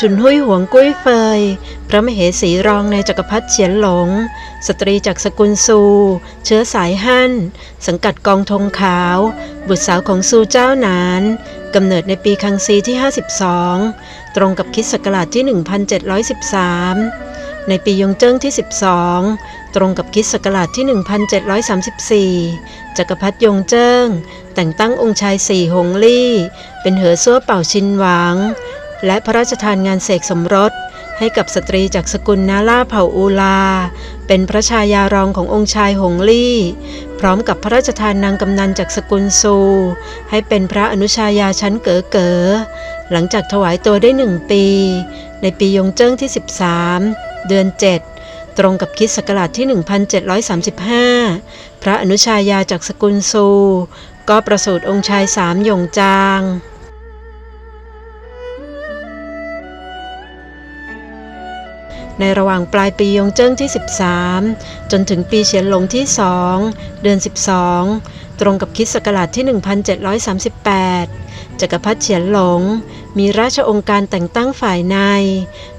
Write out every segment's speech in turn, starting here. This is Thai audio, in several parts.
ฉุนหุยหวงกุ้ยเฟย พระมเหสีรองในจักรพรรดิเฉียนหลง สตรีจากสกุลซู เชื้อสายฮั่น สังกัดกองธงขาว บุตรสาวของซูเจ้าหนานกำเนิดในปีคังซีที่ 52 ตรงกับคิดศักราชที่ 1713 ในปียงเจิ้งที่ 12 ตรงกับคิดศักราชที่ 1734 จักรพรรดิยงเจิ้ง แต่งตั้งองค์ชายสี่หงลี่ เป็นเหอซั่วเป่าชินหวาง และพระราชทานงานเสกสมรส ให้กับสตรีจากสกุลนาล่าเผ่าอูลา เป็นพระชายารองขององค์ชายหงลี่ พร้อมกับพระราชทานนางกำนันจากสกุลซู ให้เป็นพระอนุชายาชั้นเก๋อเก๋อหลังจากถวายตัวได้หนึ่งปี ในปียงเจิ้งที่ 13 เดือน 7 ตรงกับคิดศักราชที่ 1735 พระอนุชายาจากสกุลซู ก็ประสูติองค์ชายสามหยงจาง ในระหว่างปลายปียงเจิ้งที่ 13 จนถึงปีเฉียนหลงที่ 2 เดือน 12 ตรงกับคิดศักราชที่ 1738 จักรพรรดิเฉียนหลง มีราชองค์การแต่งตั้งฝ่ายใน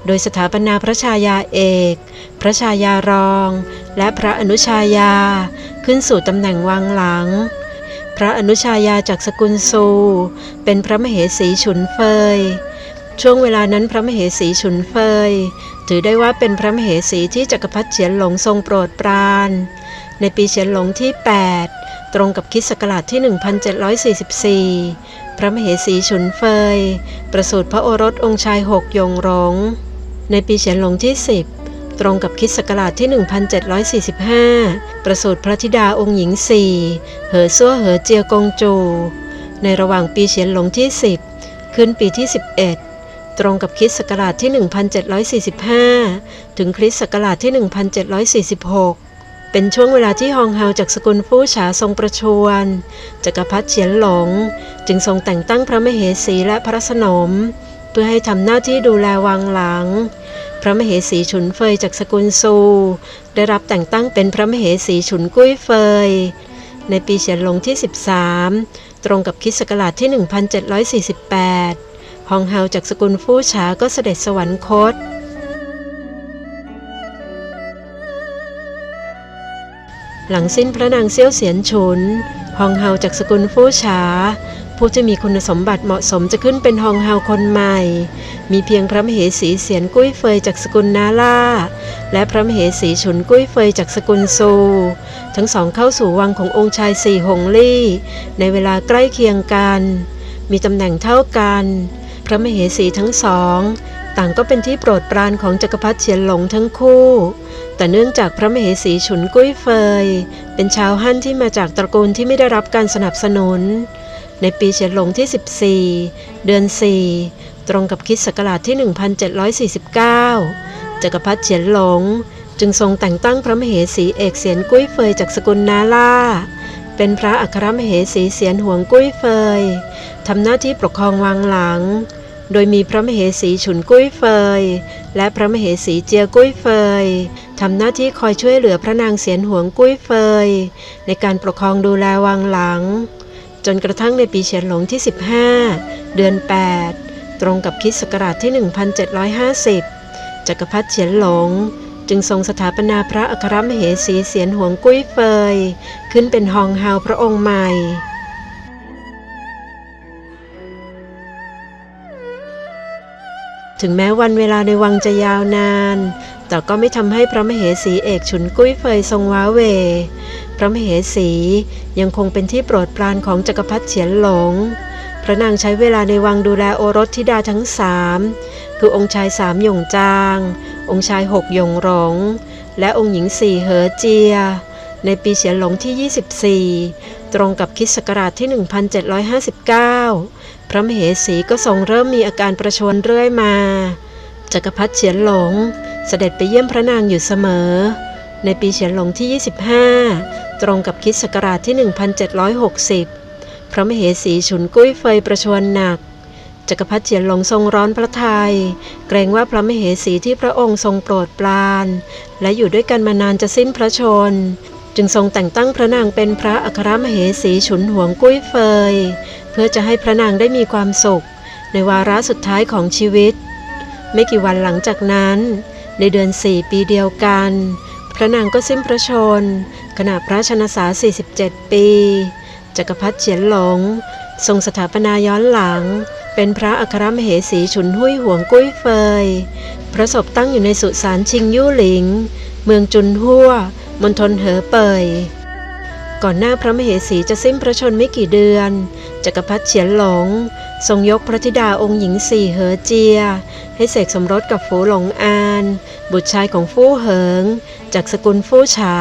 โดยสถาปนาพระชายาเอก พระชายารอง และพระอนุชายา ขึ้นสู่ตำแหน่งวังหลังพระอนุชายาจากสกุลซู เป็นพระมเหสีฉุนเฟย ช่วงเวลานั้นพระมเหสีฉุนเฟย ถือได้ว่าเป็นพระมเหสีที่จักรพรรดิเฉียนหลงทรงโปรดปราน ในปีเฉียนหลงที่ 8 ตรงกับคิดศักราชที่ 1744 พระมเหสีฉุนเฟย ประสูติพระโอรสองค์ชายหกยงหลงในปีเฉียนหลงที่ 10 ตรงกับคิดศักราชที่ 1745 ประสูติพระธิดาองค์หญิงสี่เหอซั่วเหอเจียกงจู ในระหว่างปีเฉียนหลงที่ 10 ขึ้นปีที่ 11 ตรงกับคริสต์ศักราชที่ 1745 ถึงคริสต์ศักราชที่ 1746 เป็นช่วงเวลาที่ฮองเฮาจากสกุลฟู่ฉาทรงประชวรจักรพรรดิเฉียนหลง จึงทรงแต่งตั้งพระมเหสีและพระสนม เพื่อให้ทำหน้าที่ดูแลวังหลัง พระมเหสีฉุนเฟยจากสกุลซู ได้รับแต่งตั้งเป็นพระมเหสีฉุนกุ้ยเฟย ในปีเฉียนหลงที่ 13 ตรงกับคริสต์ศักราชที่ 1748 ฮองเฮาจากสกุลฟู่ฉาก็เสด็จสวรรคต หลังสิ้นพระนางเซี่ยวเสียนฉุน ฮองเฮาจากสกุลฟู่ฉาผู้ที่มีคุณสมบัติเหมาะสมจะขึ้นเป็นฮองเฮาคนใหม่ มีเพียงพระมเหสีเสียนกุ้ยเฟยจากสกุลนาล่า และพระมเหสีฉุนกุ้ยเฟยจากสกุลซู ทั้งสองเข้าสู่วังขององค์ชายสี่หงลี่ ในเวลาใกล้เคียงกัน มีตำแหน่งเท่ากัน พระมเหสีทั้งสอง ต่างก็เป็นที่โปรดปรานของจักรพรรดิเฉียนหลงทั้งคู่ แต่เนื่องจากพระมเหสีฉุนกุ้ยเฟย เป็นชาวฮั่นที่มาจากตระกูลที่ไม่ได้รับการสนับสนุน ในปีเฉียนหลงที่ 14 เดือน 4 ตรงกับคิดศักราชที่ 1749 จักรพรรดิเฉียนหลง จึงทรงแต่งตั้งพระมเหสีเอกเสียนกุ้ยเฟยจากสกุลนาล่าเป็นพระอัครมเหสีเสียนหวงกุ้ยเฟย ทำหน้าที่ปกครองวังหลัง โดยมีพระมเหสีฉุนกุ้ยเฟย และพระมเหสีเจียกุ้ยเฟยทำหน้าที่คอยช่วยเหลือพระนางเสียนหวงกุ้ยเฟย ในการปกครองดูแลวังหลัง จนกระทั่งในปีเฉียนหลงที่ 15 เดือน 8 ตรงกับคริสต์ศักราชที่ 1750 จักรพรรดิเฉียนหลงจึงทรงสถาปนาพระอัครมเหสีเสียนหวงกุ้ยเฟย ขึ้นเป็นฮองเฮาพระองค์ใหม่ ถึงแม้วันเวลาในวังจะยาวนาน แต่ก็ไม่ทำให้พระมเหสีเอกฉุนกุ้ยเฟยทรงว้าเว พระมเหสียังคงเป็นที่โปรดปรานของจักรพรรดิเฉียนหลง พระนางใช้เวลาในวังดูแลโอรสธิดาทั้งสามคือองค์ชายสามหยงจาง องค์ชายหกหยงหลง และองค์หญิงสี่เหอเจีย ในปีเฉียนหลงที่ 24 ตรงกับคริสต์ศักราชที่ 1759 พระมเหสีก็ทรงเริ่มมีอาการประชวรเรื่อยมา จักรพรรดิเฉียนหลงเสด็จไปเยี่ยมพระนางอยู่เสมอ ในปีเฉียนหลงที่ 25 ตรงกับคริสต์ศักราชที่ 1760 พระมเหสีฉุนกุ้ยเฟยประชวรหนักจักรพรรดิเฉียนหลงทรงร้อนพระทยัยเกรงว่าพระมเหสีที่พระองค์ทรงโปรดปราน และอยู่ด้วยกันมานานจะสิ้นพระชน จึงทรงแต่งตั้งพระนางเป็นพระอัครมเหสีฉุนหวงกุ้ยเฟย เพื่อจะให้พระนางได้มีความสุข ในวาระสุดท้ายของชีวิต ไม่กี่วันหลังจากนั้น ในเดือนสี่ปีเดียวกัน พระนางก็สิ้นพระชน ขณะพระชนสา 47 ปี จักรพรรดิเฉียนหลง ทรงสถาปนาย้อนหลัง เป็นพระอัครมเหสีฉุนหุ้ยหวงกุ้ยเฟย พระศพตั้งอยู่ในสุสานชิงยู่หลิง เมืองจุนหัว มณฑลเหอเปยก่อนหน้าพระมเหสีจะสิ้นพระชนไม่กี่เดือน จักรพรรดิเฉียนหลง ทรงยกพระธิดาองค์หญิงสี่เหอเจีย ให้เสกสมรสกับฝูหลงอาน บุตรชายของฟู่เหิง จากสกุลฟู่ฉา